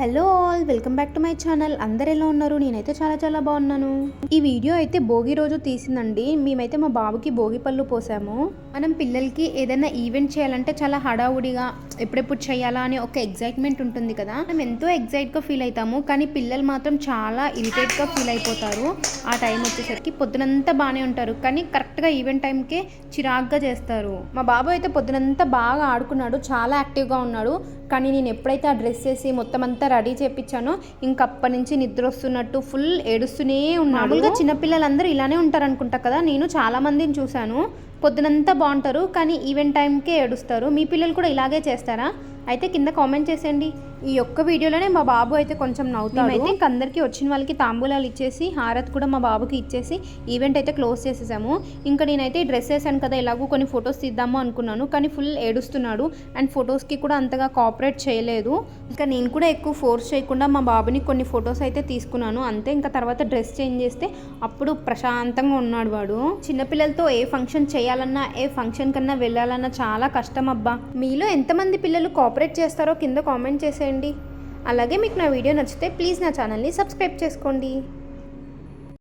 Hello all welcome back to my channel. అందరు ఎలా ఉన్నారు? నేనైతే చాలా చాలా బాగున్నాను. ఈ వీడియో అయితే భోగి రోజు తీసిందండి. మేమైతే మా బాబుకి భోగి పళ్ళు పోసాము. మనం పిల్లలకి ఏదైనా ఈవెంట్ చేయాలంటే చాలా హడావుడిగా ఎప్పుడెప్పుడు చేయాలా అని ఒక ఎగ్జైట్మెంట్ ఉంటుంది కదా. మనం ఎంతో ఎగ్జైట్గా ఫీల్ అవుతాము కానీ పిల్లలు మాత్రం చాలా ఇరిటేట్గా ఫీల్ అయిపోతారు. ఆ టైం వచ్చేసరికి పొద్దునంతా బాగానే ఉంటారు కానీ కరెక్ట్గా ఈవెంట్ టైంకే చిరాగ్గా చేస్తారు. మా బాబు అయితే పొద్దునంతా బాగా ఆడుకున్నాడు చాలా యాక్టివ్గా ఉన్నాడు. కానీ నేను ఎప్పుడైతే ఆ డ్రెస్ వేసి మొత్తం అంతా రెడీ చేపించానో. ఇంక అప్పటి నుంచి నిద్ర వస్తున్నట్టు ఫుల్ ఏడుస్తూనే ఉన్నాడు. మామూలుగా చిన్నపిల్లలందరూ ఇలానే ఉంటారు అనుకుంటా కదా నేను చాలా మందిని చూశాను. పొద్దునంతా బాగుంటారు కానీ ఈవెంట్ టైంకే ఏడుస్తారు. మీ పిల్లలు కూడా ఇలాగే చేస్తారా? అయితే కింద కామెంట్ చేసేయండి. ఈ ఒక్క వీడియోలోనే మా బాబు అయితే కొంచెం నవ్వుతాడు. అయితే ఇంక అందరికీ వచ్చిన వాళ్ళకి తాంబూలాలు ఇచ్చేసి హారత్ కూడా మా బాబుకి ఇచ్చేసి ఈవెంట్ అయితే క్లోజ్ చేసేసాము. ఇంకా నేనైతే డ్రెస్ వేసాను కదా ఎలాగో కొన్ని ఫొటోస్ తీద్దాము అనుకున్నాను. కానీ ఫుల్ ఏడుస్తున్నాడు. అండ్ ఫొటోస్కి కూడా అంతగా కోఆపరేట్ చేయలేదు. ఇంకా నేను కూడా ఎక్కువ ఫోర్స్ చేయకుండా మా బాబుని కొన్ని ఫొటోస్ అయితే తీసుకున్నాను. అంతే ఇంకా తర్వాత డ్రెస్ చేంజ్ చేస్తే అప్పుడు ప్రశాంతంగా ఉన్నాడు వాడు. చిన్నపిల్లలతో ఏ ఫంక్షన్ చేయాలన్నా ఏ ఫంక్షన్ కన్నా వెళ్ళాలన్నా చాలా కష్టం అబ్బా. మీలో ఎంతమంది పిల్లలు కోఆపరేట్ చేస్తారో కింద కామెంట్ చేసే చేయండి. అలాగే మీకు నా వీడియో నచ్చితే ప్లీజ్ నా ఛానల్ని సబ్స్క్రైబ్ చేసుకోండి.